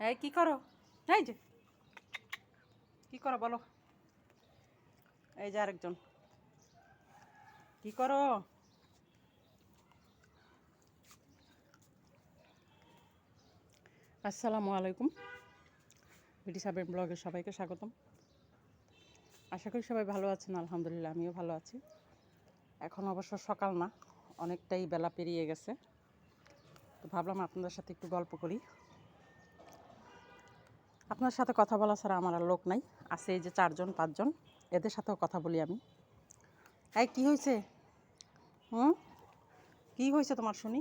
এই, কি করো? এই যে। কি করো বলো? এই যে আরেকজন। কি করো? আসসালামু আলাইকুম। বিটি সাবেন ব্লগে সবাইকে স্বাগতম। আশা করি সবাই ভালো আছেন, আলহামদুলিল্লাহ, আমিও ভালো আছি। এখন অবশ্য সকাল না, অনেকটাই বেলা পেরিয়ে গেছে। তো ভাবলাম আপনাদের সাথে একটু গল্প করি। আপনার সাথে কথা বলা ছাড়া আমার আর লোক নাই। আছে এই যে চারজন, পাঁচজন। এদের সাথেও কথা বলি আমি। এই, কি হয়েছে? হুম? কি হয়েছে তোমার শুনি?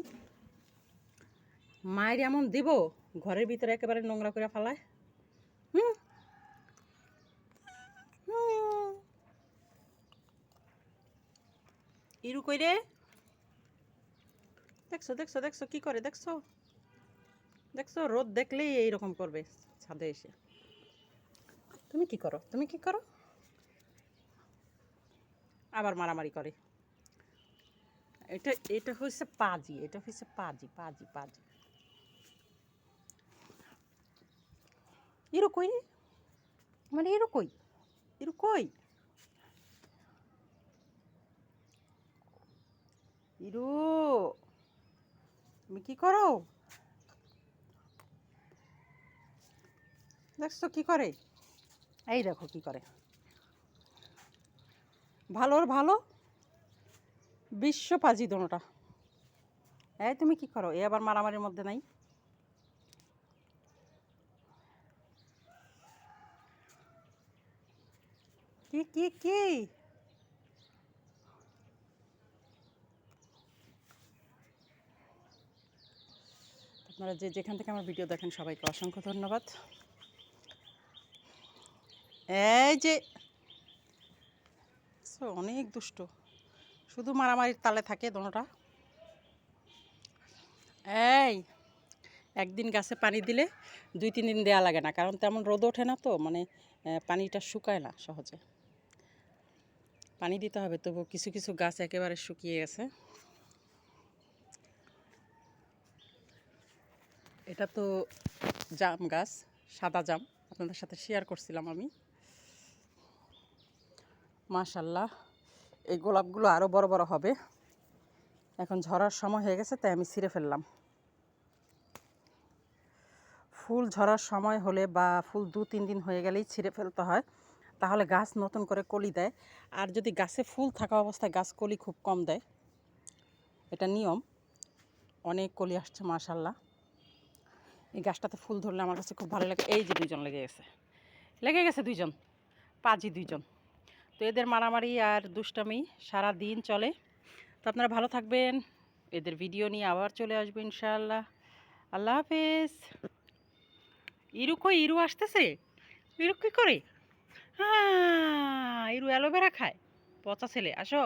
মায়ের এমন দিব, ঘরের ভিতরে একেবারে নোংরা করে ফেলায়। হুম। ইরু রে? দেখছ দেখছ দেখছ, কি করে, দেখছ? দেখছ, রোদ দেখলেই এইরকম করবে ছাদে এসে। তুমি কি করো? তুমি কি করো? আবার মারামারি করে। এটা এটা হচ্ছে পাজি, এটা হচ্ছে পাজি পাজি পাজি। ইরু কই? মানে ইরু কই? ইরু কই? ইরু, তুমি কি করো? দেখছ কি করে? এই দেখো কি করে। ভালোর ভালো বিশ্ব পাজি দোনোটা। এই তুমি কি করো? এ আবার মারামারির মধ্যে নাই? কি কি কি? আপনারা যে যেখান থেকে আমার ভিডিও দেখেন সবাইকে অসংখ্য ধন্যবাদ। এই যে অনেক দুষ্ট। শুধু মারামারির তালে থাকে দোনোটা। এই, একদিন গাছে পানি দিলে দুই তিন দিন দেওয়া লাগে না, কারণ তেমন রোদ ওঠে না তো মানে পানিটা শুকায় না সহজে। পানি দিতে হবে তবু কিছু কিছু গাছ একেবারে শুকিয়ে গেছে। এটা তো জাম গাছ, সাদা জাম। আপনাদের সাথে শেয়ার করছিলাম আমি। মাশাল্লাহ। এই গোলাপগুলো আরও বড় বড় হবে। এখন ঝরার সময় হয়ে গেছে, তাই আমি ছিঁড়ে ফেললাম। ফুল ঝরার সময় হলে বা ফুল দু, তিন দিন হয়ে গেলেই ছিঁড়ে ফেলতে হয়। তাহলে গাছ নতুন করে কলি দেয়। আর যদি গাছে ফুল থাকা অবস্থায় গাছ কলি খুব কম দেয়, এটা নিয়ম। অনেক কলি আসছে, মাশাল্লাহ। এই গাছটাতে ফুল ধরলে আমার কাছে খুব ভালো লাগে। এই যে দুইজন লেগে গেছে। লেগে গেছে দুইজন? পাজি দুইজন। তো এদের মারামারি আর দুষ্টামি সারা দিন চলে। তো আপনারা ভালো থাকবেন। এদের ভিডিও নিয়ে আবার চলে আসব ইনশাআল্লাহ। আল্লাহ হাফেজ। ইরু কই? ইরু আসতেছে? ইরু কী করে? হ্যাঁ ইরু অ্যালোভেরা খায়। পচা ছেলে, আসো।